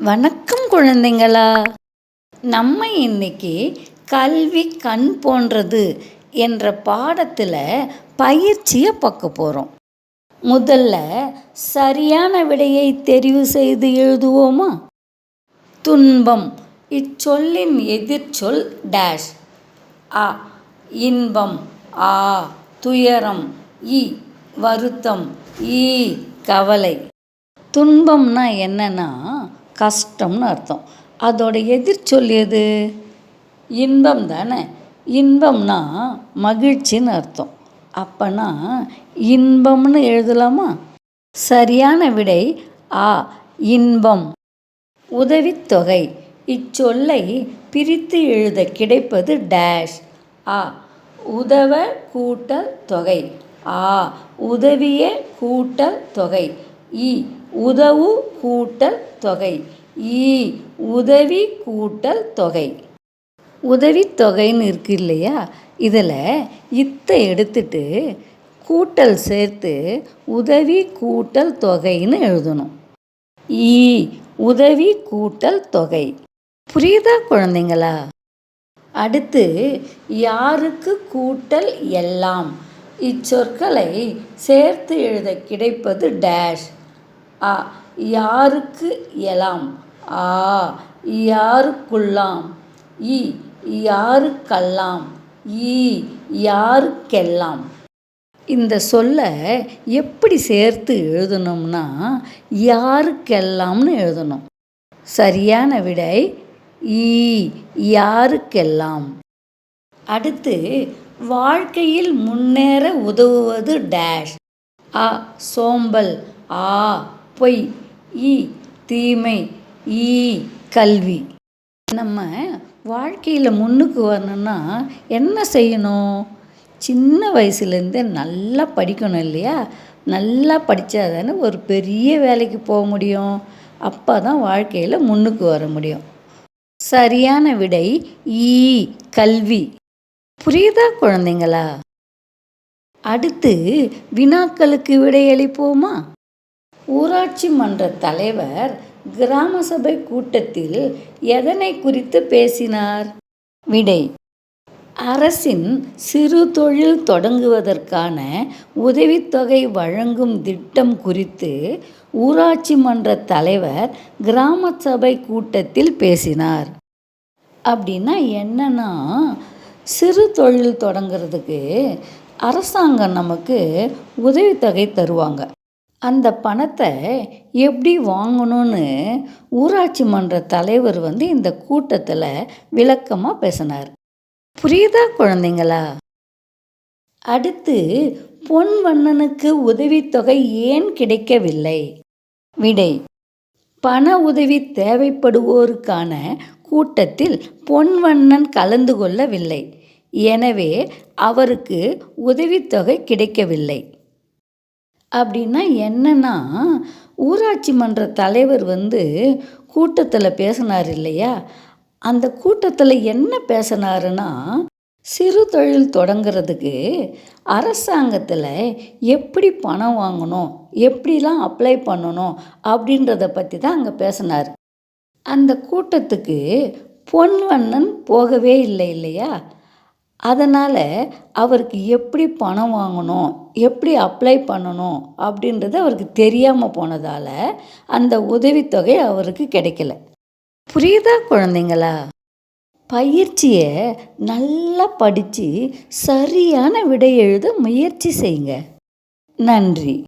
வணக்கம் குழந்தைங்களா. நம்ம இன்னைக்கு கல்வி கண் போன்றது என்ற பாடத்தில் பயிற்சியை பார்க்க போகிறோம் முதல்ல சரியான விடையை தெரிவு செய்து எழுதுவோமா? துன்பம் இச்சொல்லின் எதிர்ச்சொல் டேஷ். அ இன்பம் ஆ துயரம் இ வருத்தம் ஈ கவலை. துன்பம்னா என்னன்னா கஷ்டம்னு அர்த்தம். அதோட எதிர்ச்சொல் எது? இன்பம் தானே. இன்பம்னா மகிழ்ச்சின்னு அர்த்தம். அப்போனா இன்பம்னு எழுதலாமா? சரியான விடை ஆ இன்பம். உதவித்தொகை. இச்சொல்லை பிரித்து எழுத கிடைப்பது டேஷ். ஆ உதவ கூட்டல் தொகை. ஆ உதவிய கூட்டல் தொகை. இ உதவு கூட்டல் தொகை. ஈ உதவி கூட்டல் தொகை. உதவித்தொகைன்னு இருக்கு இல்லையா? இதில் இத்தை எடுத்துட்டு கூட்டல் சேர்த்து உதவி கூட்டல் தொகைன்னு எழுதணும். ஈ உதவி கூட்டல் தொகை. புரியுதா குழந்தைங்களா? அடுத்து யாருக்கு கூட்டல் எல்லாம்? இச்சொற்களை சேர்த்து எழுத கிடைப்பது டேஷ். அ யாருக்கு எலாம்? ஆ யாருக்குள்ளாம்? இ யாருக்கெல்லாம்? ஈ யாருக்கெல்லாம்? இந்த சொல்லை எப்படி சேர்த்து எழுதணும்னா யாருக்கெல்லாம்னு எழுதணும். சரியான விடை ஈ யாருக்கெல்லாம்? அடுத்து வாழ்க்கையில் முன்னேற உதவுவது டேஷ். அ சோம்பல். ஆ பொய் ஈ தீமை ஈ கல்வி. நம்ம வாழ்க்கையில் முன்னுக்கு வரணும்னா என்ன செய்யணும்? சின்ன வயசுலேருந்தே நல்லா படிக்கணும் இல்லையா? நல்லா படித்தா தானே ஒரு பெரிய வேலைக்கு போக முடியும். அப்போ தான் வாழ்க்கையில் முன்னுக்கு வர முடியும். சரியான விடை ஈ கல்வி. புரியுதா குழந்தைங்களா? அடுத்து வினாக்களுக்கு விடையளிப்போமா ஊராட்சி மன்ற தலைவர் கிராம சபை கூட்டத்தில் எதனை குறித்து பேசினார்? விடை அரசின் சிறு தொழில் தொடங்குவதற்கான உதவித்தொகை வழங்கும் திட்டம் குறித்து ஊராட்சி மன்ற தலைவர் கிராம சபை கூட்டத்தில் பேசினார். அப்படின்னா என்னன்னா சிறு தொழில் தொடங்கிறதுக்கு அரசாங்கம் நமக்கு உதவித்தொகை தருவாங்க. அந்த பணத்தை எப்படி வாங்கணும்னு ஊராட்சி மன்ற தலைவர் வந்து இந்த கூட்டத்தில் விளக்கமாக பேசினார். புரியுதா குழந்தைங்களா? அடுத்து பொன்வண்ணனுக்கு உதவித்தொகை ஏன் கிடைக்கவில்லை? விடை பண உதவி தேவைப்படுவோருக்கான கூட்டத்தில் பொன்வண்ணன் கலந்து கொள்ளவில்லை. எனவே அவருக்கு உதவித்தொகை கிடைக்கவில்லை. அப்படின்னா என்னன்னா ஊராட்சி மன்ற தலைவர் வந்து கூட்டத்தில் பேசினார் இல்லையா? அந்த கூட்டத்தில் என்ன பேசினாருன்னா சிறு தொழில் தொடங்கிறதுக்கு அரசாங்கத்தில் எப்படி பணம் வாங்கணும் எப்படிலாம் அப்ளை பண்ணணும் அப்படின்றத பற்றி தான் அங்கே பேசினார். அந்த கூட்டத்துக்கு பொன்வண்ணன் போகவே இல்லை இல்லையா? அதனால் அவருக்கு எப்படி பணம் வாங்கணும் எப்படி அப்ளை பண்ணணும் அப்படின்றது அவருக்கு தெரியாமல் போனதால் அந்த உதவித்தொகை அவருக்கு கிடைக்கல. புரியுதா குழந்தைங்களா? பயிற்சியை நல்லா படித்து சரியான விடை எழுத முயற்சி செய்யுங்க. நன்றி.